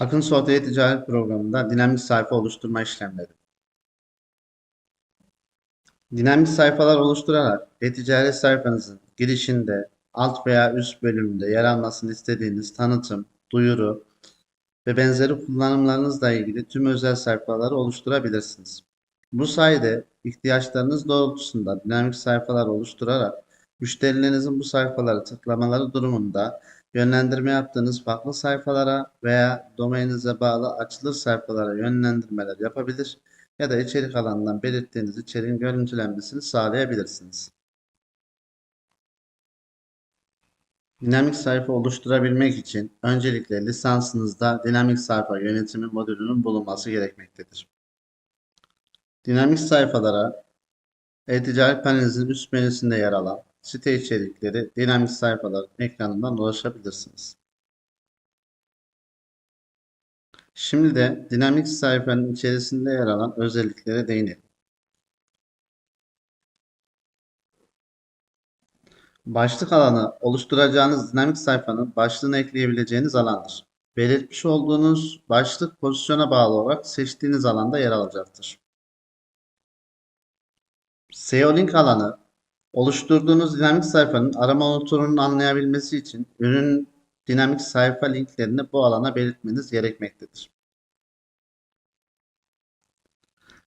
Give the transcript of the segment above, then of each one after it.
Akın Sohbet E-Ticaret programında dinamik sayfa oluşturma işlemleri. Dinamik sayfalar oluşturarak e-ticaret sayfanızın girişinde, alt veya üst bölümünde yer almasını istediğiniz tanıtım, duyuru ve benzeri kullanımlarınızla ilgili tüm özel sayfaları oluşturabilirsiniz. Bu sayede ihtiyaçlarınız doğrultusunda dinamik sayfalar oluşturarak müşterilerinizin bu sayfaları tıklamaları durumunda yönlendirme yaptığınız farklı sayfalara veya domaininize bağlı açılır sayfalara yönlendirmeler yapabilir ya da içerik alanından belirttiğiniz içeriğin görüntülenmesini sağlayabilirsiniz. Dinamik sayfa oluşturabilmek için öncelikle lisansınızda dinamik sayfa yönetimi modülünün bulunması gerekmektedir. Dinamik sayfalara e-ticaret panelinizin üst menüsünde yer alan site içerikleri dinamik sayfalar ekranından ulaşabilirsiniz. Şimdi de dinamik sayfanın içerisinde yer alan özelliklere değinelim. Başlık alanı oluşturacağınız dinamik sayfanın başlığını ekleyebileceğiniz alandır. Belirtmiş olduğunuz başlık pozisyona bağlı olarak seçtiğiniz alanda yer alacaktır. SEO link alanı oluşturduğunuz dinamik sayfanın arama motorunun anlayabilmesi için ürün dinamik sayfa linklerini bu alana belirtmeniz gerekmektedir.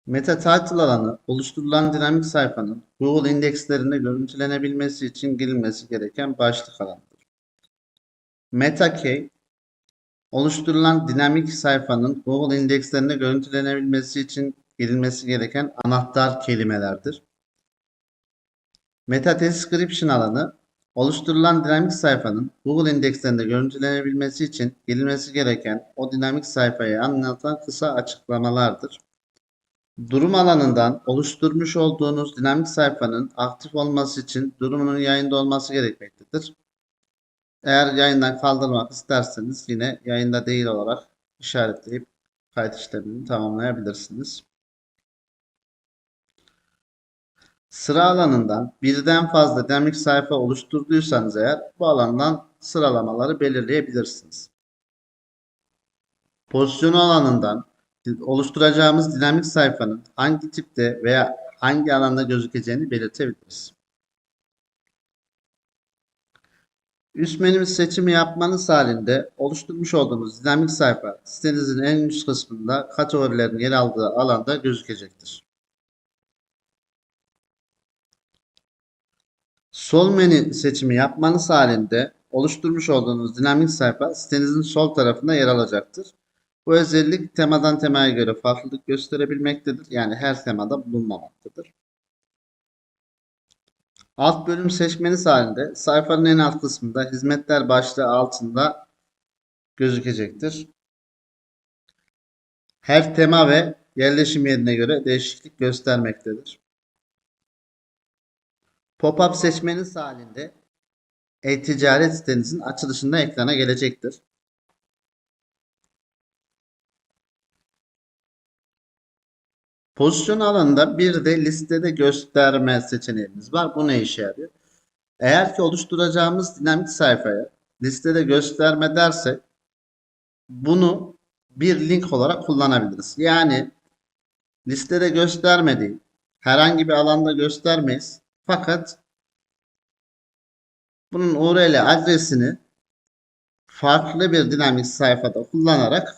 Meta title alanı oluşturulan dinamik sayfanın Google indekslerinde görüntülenebilmesi için girilmesi gereken başlık alanıdır. Meta key oluşturulan dinamik sayfanın Google indekslerinde görüntülenebilmesi için girilmesi gereken anahtar kelimelerdir. Meta description alanı oluşturulan dinamik sayfanın Google indekslerinde görüntülenebilmesi için girilmesi gereken o dinamik sayfayı anlatan kısa açıklamalardır. Durum alanından oluşturmuş olduğunuz dinamik sayfanın aktif olması için durumunun yayında olması gerekmektedir. Eğer yayından kaldırmak isterseniz yine yayında değil olarak işaretleyip kayıt işlemini tamamlayabilirsiniz. Sıra alanından birden fazla dinamik sayfa oluşturduysanız eğer bu alandan sıralamaları belirleyebilirsiniz. Pozisyonu alanından oluşturacağımız dinamik sayfanın hangi tipte veya hangi alanda gözükeceğini belirtebiliriz. Üst menü seçimi yapmanız halinde oluşturmuş olduğunuz dinamik sayfa sitenizin en üst kısmında kategorilerin yer aldığı alanda gözükecektir. Sol menü seçimi yapmanız halinde oluşturmuş olduğunuz dinamik sayfa sitenizin sol tarafında yer alacaktır. Bu özellik temadan temaya göre farklılık gösterebilmektedir. Yani her temada bulunmamaktadır. Alt bölüm seçmeniz halinde sayfanın en alt kısmında hizmetler başlığı altında gözükecektir. Her tema ve yerleşim yerine göre değişiklik göstermektedir. Pop-up seçmeniz halinde e-ticaret sitenizin açılışında ekrana gelecektir. Pozisyon alanında bir de listede gösterme seçeneğimiz var. Bu ne işe yarıyor? Eğer ki oluşturacağımız dinamik sayfaya listede gösterme derse bunu bir link olarak kullanabiliriz. Yani listede göstermediği herhangi bir alanda göstermeyiz. Fakat bunun URL adresini farklı bir dinamik sayfada kullanarak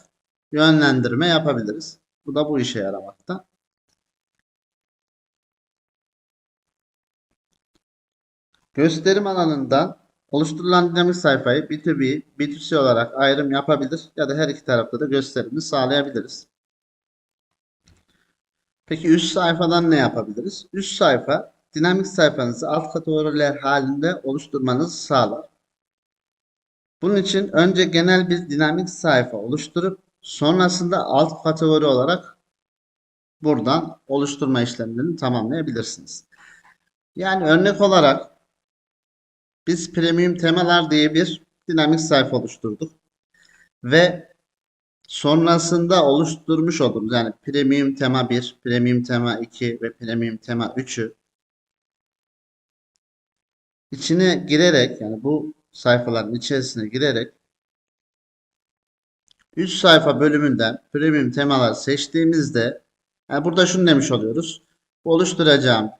yönlendirme yapabiliriz. Bu da bu işe yaramakta. Gösterim alanından oluşturulan dinamik sayfayı B2B, B2C olarak ayrım yapabilir ya da her iki tarafta da gösterimini sağlayabiliriz. Peki üst sayfadan ne yapabiliriz? Üst sayfa dinamik sayfanızı alt kategoriler halinde oluşturmanızı sağlar. Bunun için önce genel bir dinamik sayfa oluşturup sonrasında alt kategori olarak buradan oluşturma işlemlerini tamamlayabilirsiniz. Yani örnek olarak biz premium temalar diye bir dinamik sayfa oluşturduk. Ve sonrasında oluşturmuş olduğumuz yani premium tema 1, premium tema 2 ve premium tema 3'ü içine girerek yani bu sayfaların içerisine girerek 3 sayfa bölümünden premium temalar seçtiğimizde yani burada şunu demiş oluyoruz. Oluşturacağım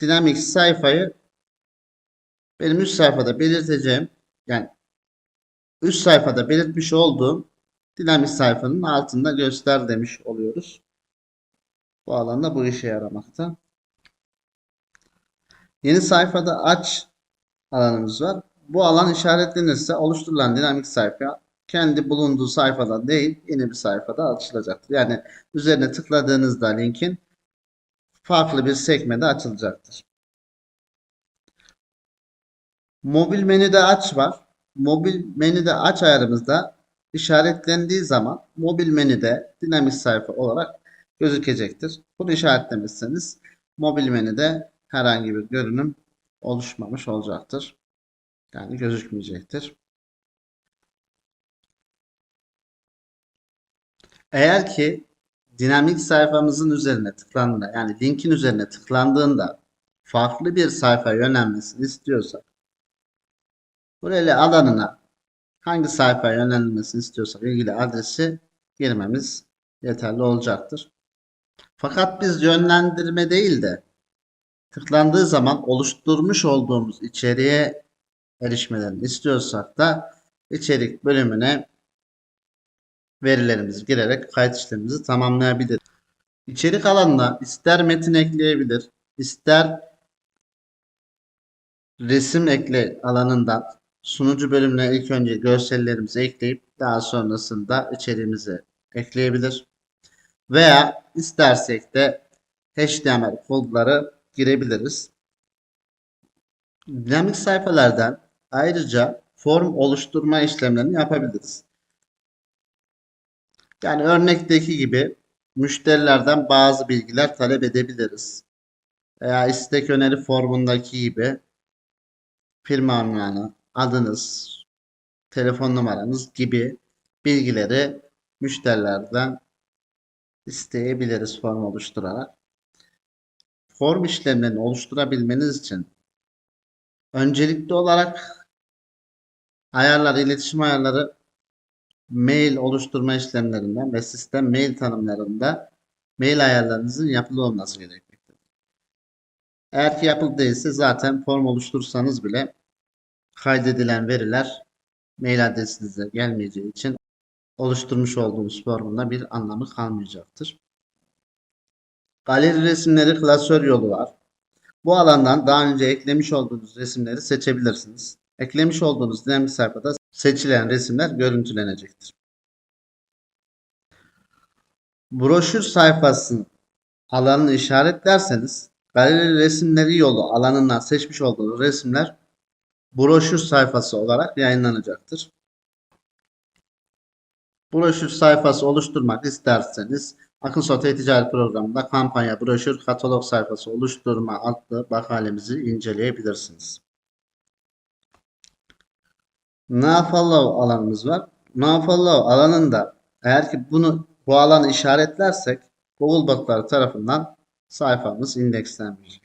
dinamik sayfayı benim üst sayfada belirteceğim yani üst sayfada belirtmiş olduğum dinamik sayfanın altında göster demiş oluyoruz. Bu alanda bu işe yaramakta. Yeni sayfada aç alanımız var. Bu alan işaretlenirse oluşturulan dinamik sayfa kendi bulunduğu sayfada değil yeni bir sayfada açılacaktır. Yani üzerine tıkladığınızda linkin farklı bir sekmede açılacaktır. Mobil menüde aç var. Mobil menüde aç ayarımızda işaretlendiği zaman mobil menüde dinamik sayfa olarak gözükecektir. Bunu işaretlemişseniz mobil menüde herhangi bir görünüm oluşmamış olacaktır. Yani gözükmeyecektir. Eğer ki dinamik sayfamızın üzerine tıklandığında yani linkin üzerine tıklandığında farklı bir sayfa yönelmesini istiyorsak buraya alanına hangi sayfaya yönelmesini istiyorsak ilgili adresi girmemiz yeterli olacaktır. Fakat biz yönlendirme değil de tıklandığı zaman oluşturmuş olduğumuz içeriğe erişmelerini istiyorsak da içerik bölümüne verilerimizi girerek kayıt işlemimizi tamamlayabiliriz. İçerik alanına ister metin ekleyebilir, ister resim ekle alanından sunucu bölümüne ilk önce görsellerimizi ekleyip daha sonrasında içeriğimizi ekleyebilir. Veya istersek de HTML kodları girebiliriz. Dinamik sayfalardan ayrıca form oluşturma işlemlerini yapabiliriz. Yani örnekteki gibi müşterilerden bazı bilgiler talep edebiliriz. Veya istek öneri formundaki gibi firma unvanı, adınız, telefon numaranız gibi bilgileri müşterilerden isteyebiliriz form oluşturarak. Form işlemlerini oluşturabilmeniz için öncelikli olarak ayarlar, iletişim ayarları mail oluşturma işlemlerinden ve sistem mail tanımlarında mail ayarlarınızın yapılı olması gerekmektedir. Eğer ki yapılı değilse zaten form oluştursanız bile kaydedilen veriler mail adresinize gelmeyeceği için oluşturmuş olduğunuz formunda bir anlamı kalmayacaktır. Galeri resimleri klasör yolu var. Bu alandan daha önce eklemiş olduğunuz resimleri seçebilirsiniz. Eklemiş olduğunuz dinamik sayfada seçilen resimler görüntülenecektir. Broşür sayfasının alanını işaretlerseniz galeri resimleri yolu alanından seçmiş olduğunuz resimler broşür sayfası olarak yayınlanacaktır. Broşür sayfası oluşturmak isterseniz Akınsoft E-Ticaret programında kampanya broşür katalog sayfası oluşturma adlı makalemizi inceleyebilirsiniz. Nofollow alanımız var. Nofollow alanında eğer ki bunu bu alanı işaretlersek Google botları tarafından sayfamız indekslenmeyecek.